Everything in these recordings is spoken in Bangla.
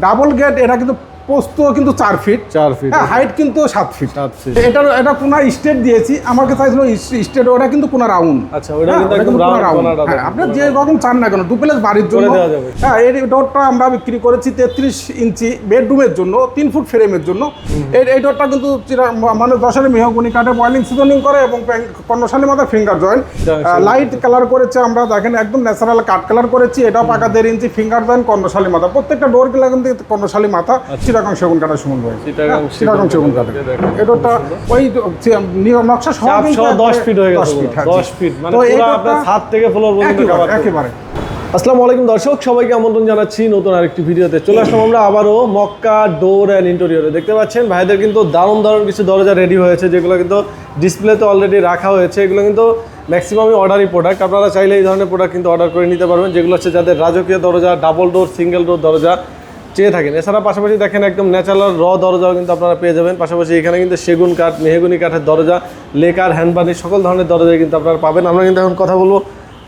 ডাবল গেট এটা কিন্তু পোস্ত কিন্তু চার ফিট চার ফিট হ্যাঁ হাইট কিন্তু সাত ফিট। এটা এটা কোনা স্টেট দিয়েছি। আমাকে চাইছিল স্টেট ওটা কিন্তু কোনা রাউন্ড আচ্ছা, ওটা কিন্তু একদম round আপনি যে রকম চান না কেন দুপ্লেস বাড়ির জন্য হ্যাঁ এই ডোরটা আমরা বিক্রি করেছি তেত্রিশ ইঞ্চি বেডরুমের জন্য তিন ফুট ফ্রেমের জন্য। এই ডোরটা কিন্তু মানে দশের মেহগুনি কাঠে বয়েলিং সিজনিং করে এবং কর্ণশালী মাথা ফিঙ্গার জয়েন্ট লাইট কালার করেছে আমরা দেখেন একদম ন্যাচারাল কাঠ কালার করেছি এটাও পাকা দেড় ইঞ্চি ফিঙ্গার জয়েন্ট কর্ণশালী মাথা। প্রত্যেকটা ডোর কিন্তু কর্ণশালী মাথা। চিরাকং সেগুন কাঠা সুমন ভাই। চিটাগাং হ্যাঁ, সেগুন দেখেন। এডোরটা ওই নকশা সহ দশ ফিট হয়ে গেছে হ্যাঁ, দশ ফিট মানে তো এই পুরো আপনার ছাদ থেকে ফ্লোর পর্যন্ত। একেবারে আসসালামু আলাইকুম দর্শক সবাইকে আমন্ত্রণ জানাচ্ছি নতুন আরেকটি ভিডিওতে। চলে আসলাম আমরা আবারও মক্কা ডোর অ্যান্ড ইন্টেরিয়রে দেখতে পাচ্ছেন ভাইদের কিন্তু দারুণ দারুণ কিছু দরজা রেডি হয়েছে যেগুলো কিন্তু ডিসপ্লেতে অলরেডি রাখা হয়েছে। এগুলো কিন্তু ম্যাক্সিমামই অর্ডারই প্রোডাক্ট আপনারা চাইলে এই ধরনের প্রোডাক্ট কিন্তু অর্ডার করে নিতে পারবেন যেগুলো হচ্ছে যাদের রাজকীয় দরজা ডাবল ডোর সিঙ্গেল ডোর দরজা। চেয়ে থাকেন। এছাড়া পাশাপাশি দেখেন একদম ন্যাচারাল র দরজাও কিন্তু আপনারা পেয়ে যাবেন। পাশাপাশি এখানে কিন্তু সেগুন কাঠ মেহেগুনি কাঠের দরজা লেকার হ্যান্ডবানি সকল ধরনের দরজাই কিন্তু আপনারা পাবেন। আমরা কিন্তু এখন কথা বলব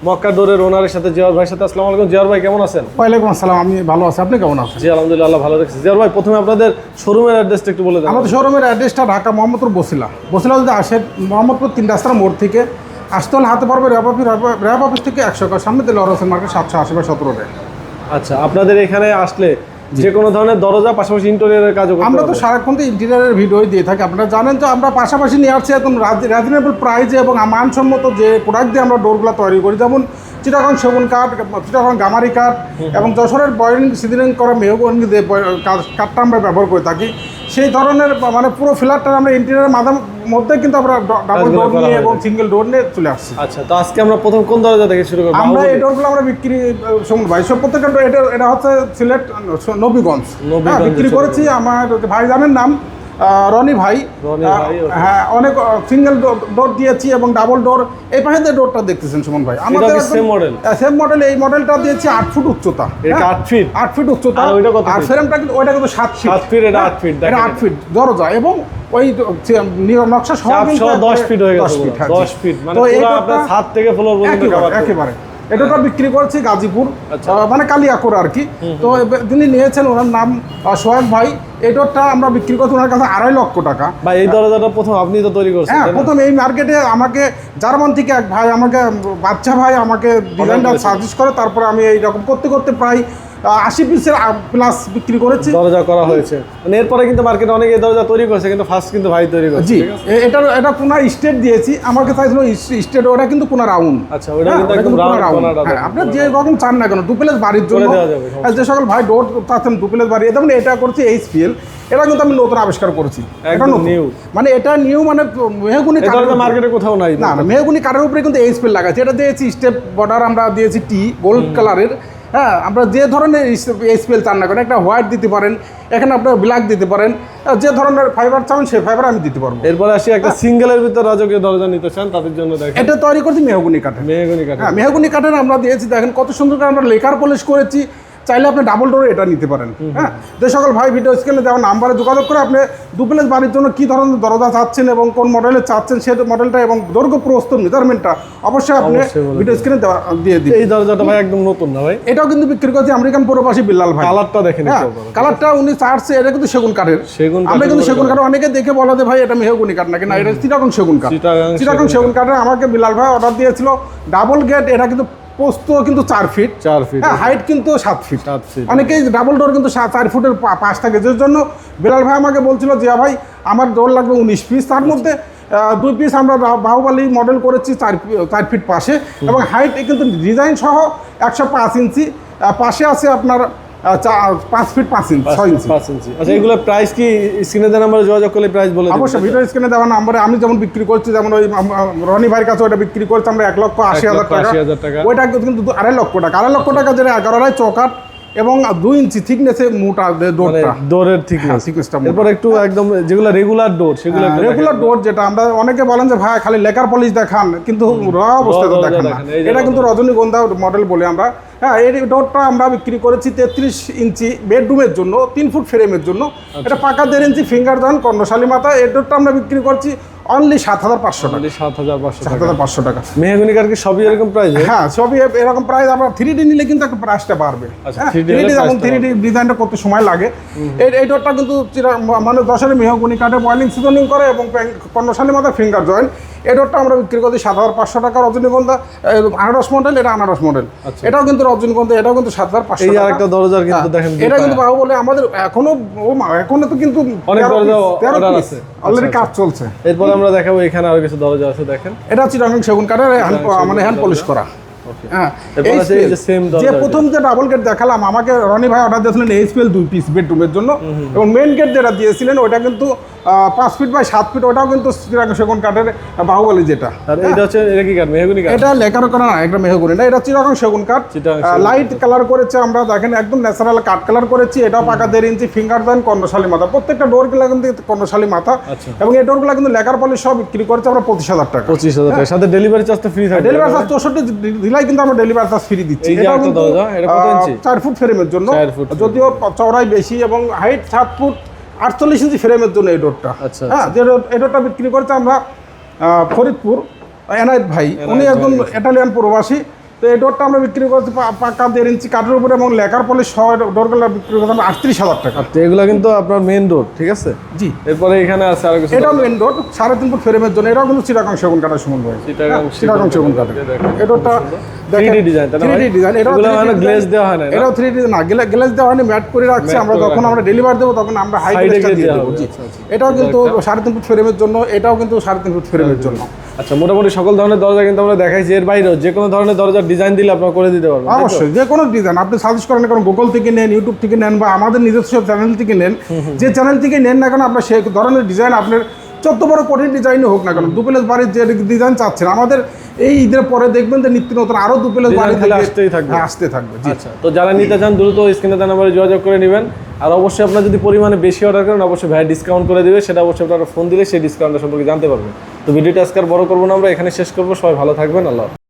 মক্কা ডোরের ওনারের সাথে জিয়ার ভাইয়ের সাথে। আসসালামু আলাইকুম জিয়ার ভাই কেমন আছেন? ওয়ালাইকুম আসসালাম আমি ভালো আছি। আপনি কেমন আছেন? জি আলহামদুলিল্লাহ আল্লাহ ভালো রেখেছে। জিয়ার ভাই প্রথমে আপনাদের শোরুমের অ্যাড্রেসটা একটু বলে দেন। আমাদের শোরুমের অ্যাড্রেসটা ঢাকা মোহাম্মদপুর বসিলা। বসিলা যদি আসেন মোহাম্মদপুর তিন রাস্তার মোড় থেকে আসতে হলে হাতে পারবে র্যাব অফিস র্যাব অফিস থেকে একশো সামনে দিলে হোসেন মার্কেট সাতশো আশি বা সতেরো আচ্ছা আপনাদের এখানে আসলে যে কোনো ধরনের দরজা পাশাপাশি ইন্টেরিয়রের কাজও আমরা তো। সারাক্ষণ তো ইন্টেরিয়ারের ভিডিও দিয়ে থাকি। আপনারা জানেন তো আমরা পাশাপাশি নিয়ে আসছি একদম রিজনেবল প্রাইজে এবং মানসম্মত যে প্রোডাক্ট দিয়ে আমরা ডোরগুলো তৈরি করি। যেমন চিটাগং সেগুন কাঠ চিটাগং গামারি কাঠ এবং যশোরের বয়লিং সিজনিং করা মেহগনি যে কাঠটা আমরা ব্যবহার করে থাকি। সেই ধরনের মানে পুরো ফিলারটা আমরা ইন্টেরিয়ারের মাথার মধ্যে কিন্তু আমরা ডাবল ডোর নিয়ে এবং সিঙ্গেল ডোর নিয়ে চলে আসছি। আচ্ছা তো আজকে আমরা প্রথম কোন দরজা থেকে শুরু করব? আমরা এই ডোরগুলো আমরা বিক্রি সমুদ্র ভাই সব প্রত্যেকটা এটা এটা হচ্ছে সিলেট নবীগঞ্জ। হ্যাঁ বিক্রি করেছি আমার ভাই জানেন নাম। রনি ভাই. হ্যাঁ অনেক সিঙ্গেল ডোর দিয়েছি এবং ডাবল ডোর এই পাশে যে ডোরটা দেখতেছেন সুমন ভাই model? সেম মডেল এই মডেলটা দিয়েছি আট ফুট উচ্চতা হ্যাঁ, আট ফিট আট ফিট উচ্চতা। আর? ফ্রেমটা কিন্তু ওইটা কিন্তু সাত ফিট সাত এটা হ্যাঁ, আট ফিট এটা আট ফিট দরজা এবং ওই নকশা সহ দশ ফিট হয়ে গেছে হ্যাঁ, দশ ফিট মানে তো এই ছাদ থেকে ফ্লোর পর্যন্ত একেবারে। Cover তো এটা বিক্রি করছি গাজীপুর আচ্ছা। মানে কালিয়াকুর আর কি তো যিনি নিয়েছেন ওনার নাম সোহেব সোহাগ ভাই এটারটা আমরা বিক্রি করছি ওনার কাছে আড়াই লক্ষ টাকা বা এই দরজাটা প্রথম আপনি তো তৈরি করছেন হ্যাঁ প্রথম এই মার্কেটে আমাকে জার্মান থেকে এক ভাই আমাকে বাচ্চা ভাই আমাকে ডিজাইনটা। সাজেস্ট করে তারপরে আমি এইরকম করতে করতে প্রায় আশি পিসের প্লাস বিক্রি করেছি। দরজা করা হয়েছে। মানে এরপরে কিন্তু মার্কেটে অনেকে দরজা তৈরি করছে কিন্তু ফার্স্ট কিন্তু ভাই তৈরি করছে জি ঠিক আছে? এ- এটার এটা কোনা স্টেট দিয়েছি। আমাকে চাইছিল স্টেট ওটা কিন্তু কোনা রাউন্ড আচ্ছা ওটা কিন্তু একদম রাউন্ড হ্যাঁ আপনি যে রকম চান না কেন দুপ্লেস বাড়ির জন্য। যে সকল ভাই ডোর চাচ্ছেন দুপ্লেস বাড়ি। যেমন এটা করছি এইচপিএল এটা কিন্তু আমি নতুন আবিষ্কার করেছি। এটা new। মানে এটা নিউ মানে মেহগুনি মার্কেটে কোথাও নাই। না না মেহগুনি কাঠের উপরে কিন্তু এইচপিএল লাগাচ্ছে এটা দিয়েছি স্টেপ বর্ডার আমরা দিয়েছি টি গোল্ড কালারের হ্যাঁ আপনারা যে ধরনের স্পেল চান না করেন একটা হোয়াইট দিতে পারেন এখানে আপনারা ব্ল্যাক দিতে পারেন যে ধরনের ফাইবার চান সেই ফাইবার আমি দিতে পারব। এরপরে আসি একটা সিঙ্গেলের ভিতর রাজকীয় দরজা নিতে চান তাদের জন্য দেখেন। এটা তৈরি করছি মেহগুনি কাঠে মেহগুনি কাঠে হ্যাঁ মেহগুনি কাঠের আমরা দিয়েছি দেখেন কত সুন্দর করে আমরা লেকার পলিশ করেছি চাইলে আপনি ডাবল ডোর এটা নিতে পারেন। হ্যাঁ? যে সকল ভাই ভিডিও স্ক্রিনে দেওয়া নাম্বারে যোগাযোগ করে আপনি দুপ্লেস বাড়ির জন্য কী ধরনের দরজা চাচ্ছেন এবং কোন মডেলের চাচ্ছেন সেই মডেলটা এবং দৈর্ঘ্য প্রস্ত মেজারমেন্টটা অবশ্যই আপনি ভিডিও স্ক্রিনে দেওয়া দিয়ে দিন এই দরজাটা ভাই একদম নতুন না ভাই? এটাও কিন্তু বিক্রি করছি আমেরিকান প্রবাসী বিল্লাল ভাই। কালারটা দেখেন হ্যাঁ কালারটা উনি চার্জে এটা কিন্তু সেগুন কাঠের। সেগুন আমরা কিন্তু সেগুন কাঠ অনেকে দেখে বলা যে ভাই এটা মেহগুনি কাঠ নাকি? না এটা চিটাগং সেগুন কাঠ। চিটাগাং সেগুন কাঠে। আমাকে বিলাল ভাই অর্ডার দিয়েছিল। ডাবল গেট এটা কিন্তু পোস্ত কিন্তু চার ফিট চার ফিট হ্যাঁ হাইট কিন্তু সাত ফিট সাত ফিট অনেকেই ডাবল ডোর কিন্তু চার ফুটের পাশ থাকে। যে জন্য বেলাল ভাই আমাকে বলছিল যে ভাই আমার ডোর লাগবে উনিশ পিস তার মধ্যে দুই পিস আমরা বাহুবালি মডেল করেছি চার চার ফিট পাশে। এবং হাইট কিন্তু ডিজাইন সহ একশো পাঁচ ইঞ্চি। পাশে আছে আপনার পাঁচ ফিট পাঁচ ইঞ্চি ছয় ইঞ্চি পাঁচ ইঞ্চি আচ্ছা এগুলো প্রাইস কি স্ক্রিনে দেওয়া নাম্বারে যোগাযোগ করলে প্রাইস বলে? অবশ্যই ভিডিও স্ক্রিনে দেওয়া নাম্বারে আমি যেমন বিক্রি করছি যেমন ওই রনি ভাইয়ের কাছে ওটা বিক্রি করছি আমরা এক লক্ষ আশি হাজার টাকা। ওইটা কিন্তু আড়াই লক্ষ টাকা আড়াই লক্ষ টাকা যেটা এগারো আড়াই চৌকাট এবং দুই ইঞ্চি থিকনেসে মোটা ডোরটা ডোরের হ্যাঁ, thickness-টা এরপর একটু একদম যেগুলো রেগুলার ডোর সেগুলো রেগুলার ডোর যেটা আমরা অনেকে বলেন যে ভাই খালি লেকার পলিশ দেখান। কিন্তু র অবস্থায় তো দেখান না। এটা কিন্তু রজনীগন্ধা মডেল বলে আমরা। হ্যাঁ এই ডোরটা আমরা বিক্রি করেছি তেত্রিশ ইঞ্চি বেডরুমের জন্য তিন ফুট ফ্রেমের জন্য। আচ্ছা। এটা পাকা দেড় ইঞ্চি ফিঙ্গার জয়েন্ট কর্ণশালী মাথা এই ডোরটা আমরা বিক্রি করছি অনলি সাত হাজার পাঁচশো টাকা। সাত হাজার পাঁচশো সাত হাজার পাঁচশো টাকা। মেহগুনি কাঠ কি সবই এরকম প্রাইস হ্যাঁ সবই এরকম প্রাইস আমরা থ্রি ডি নিলে কিন্তু একটা প্রাইসটা বাড়বে। 3D থ্রি ডি যেমন থ্রি ডি ডিজাইনটা করতে সময় লাগে। এই এই ডোরটা কিন্তু মানে দশের মেহগুনি কাঠে বয়েলিং সিজনিং করে এবং কর্ণশালী মাথায় ফিঙ্গার জয়েন্ট এই ডোরটা আমরা বিক্রি করছি সাত হাজার পাঁচশো টাকা রজনীগন্ধা আনারস মডেল এটা আনারস মডেল এটাও কিন্তু রজনীগন্ধা এটাও কিন্তু সাত হাজার পাঁচশো আচ্ছা। আরেকটা দরজার কিন্তু হ্যাঁ, দেখেন এটা কিন্তু বাবু বলে আমাদের এখনও এখনও তো কিন্তু অনেক দরজা আছে। আচ্ছা, অলরেডি কাজ চলছে। এরপরে আমরা দেখাবো এখানে আরও কিছু দরজা আছে দেখেন। এটা চিটাগাং সেগুন কাঠের মানে হ্যান্ড পলিশ করা। হ্যাঁ যে প্রথম যে ডাবল গেট দেখালাম আমাকে রনি ভাই অর্ডার দিয়েছিলেন এইচপিএল দুই পিস বেডরুমের জন্য। এবং মেন গেট যেটা দিয়েছিলেন ওটা কিন্তু পাঁচ ফিট বাই সাত ফিট ওটাও কিন্তু সেগুন কাঠের বাহুবলি যেটা। এটা হচ্ছে এটা কি কাঠ? মেহগুনি কাঠ? এটা লেখার করা না মেহগুনি না এটা চিরাগং সেগুন কাঠ। লাইট কালার করেছে আমরা দেখেন একদম ন্যাচারাল কাঠ কালার করেছি এটাও পাকা দেড় ইঞ্চি ফিঙ্গার দেন কর্ণশালী মাথা। প্রত্যেকটা ডোরগুলা কিন্তু কর্ণশালী মাথা। আচ্ছা। এবং এই ডোরগুলা কিন্তু লেখার পলিশ সব বিক্রি করেছে আমরা পঁচিশ হাজার টাকা। পঁচিশ হাজার টাকা। সাথে ডেলিভারি চার্জটা ফ্রি থাকবে ডেলিভারি চার্জ চৌষট্টি দিলাই কিন্তু আমরা ডেলিভারি চার্জ ফ্রি দিচ্ছি। এটা যে কিন্তু এটা কত ইঞ্চি? চার ফুট ফ্রেমের জন্য। যদিও চওড়াই বেশি এবং হাইট সাত ফুট আটচল্লিশ ইঞ্চি ফ্রেমের জন্য এই ডোরটা আচ্ছা, হ্যাঁ যে ডোর- এই ডোরটা বিক্রি করছে আমরা ফরিদপুর এনায়েত ভাই। উনি একজন ইটালিয়ান প্রবাসী। তো এই ডোরটা আমরা বিক্রি করছি পাকা দেড় ইঞ্চি কাঠের উপরে এবং লেখার পলিশ সহ ডোরগুলো বিক্রি করছি আমরা আটত্রিশ হাজার টাকা। আচ্ছা এগুলো কিন্তু আপনার মেন রোড ঠিক আছে? জি। এরপরে এখানে আছে আরও কিছু এটাও মেন ডোর সাড়ে তিন ফুট ফ্রেমের জন্য। এটাও কিন্তু চিটাগাং সেগুন কাঠের সুমন ভাই। চিটাগাং চিটাগাং সেগুন কাঠের। এই ডোরটা 3D design, তাই না ভাই? 3D ডিজাইন এটাও এগুলো 3D মানে দেওয়া হয় না, না? এটাও 3D না গ্লেজ দেওয়া হয়নি ম্যাট করে রাখছি আমরা যখন আমরা ডেলিভারি দেবো তখন আমরা হাই গ্লেজটা দিয়ে দেবো। এটাও কিন্তু সাড়ে তিন ফুট ফ্রেমের জন্য এটাও কিন্তু সাড়ে তিন ফুট ফ্রেমের জন্য। আচ্ছা মোটামুটি সকল ধরনের দরজা কিন্তু আমরা দেখাইছি। এর বাইরেও যে কোনো ধরনের দরজার ডিজাইন দিলে আপনারা করে দিতে পারবেন অবশ্যই যে কোনো ডিজাইন আপনি সাজেস্ট করেন কারণ গুগল থেকে নেন ইউটিউব থেকে নেন বা আমাদের নিজস্ব চ্যানেল থেকে নেন যে চ্যানেল থেকে নেন না কেন আপনার সেই ধরনের ডিজাইন আপনার যত বড় কঠিন ডিজাইনই হোক না কেন দুপ্লেস বাড়ির যে ডিজাইন চাচ্ছেন আমাদের এই ঈদের পরে দেখবেন যে নিত্য নতুন আরও Design বাড়ি। আসতেই থাকবে। হ্যাঁ, আসতে থাকবে আচ্ছা তো যারা নিতে চান দ্রুত স্ক্রিনে দেওয়া নাম্বারে যোগাযোগ করে নেবেন। আর অবশ্যই আপনার যদি পরিমাণে বেশি অর্ডার করেন, অবশ্যই ভাই ডিসকাউন্ট করে দেবে। সেটা অবশ্যই আপনারা ফোন দিলে সেই ডিসকাউন্টটা সম্পর্কে জানতে পারবেন। তো ভিডিওটা আজকে আর বড় করব না আমরা এখানে শেষ করব। সবাই ভালো থাকবেন, আল্লাহ।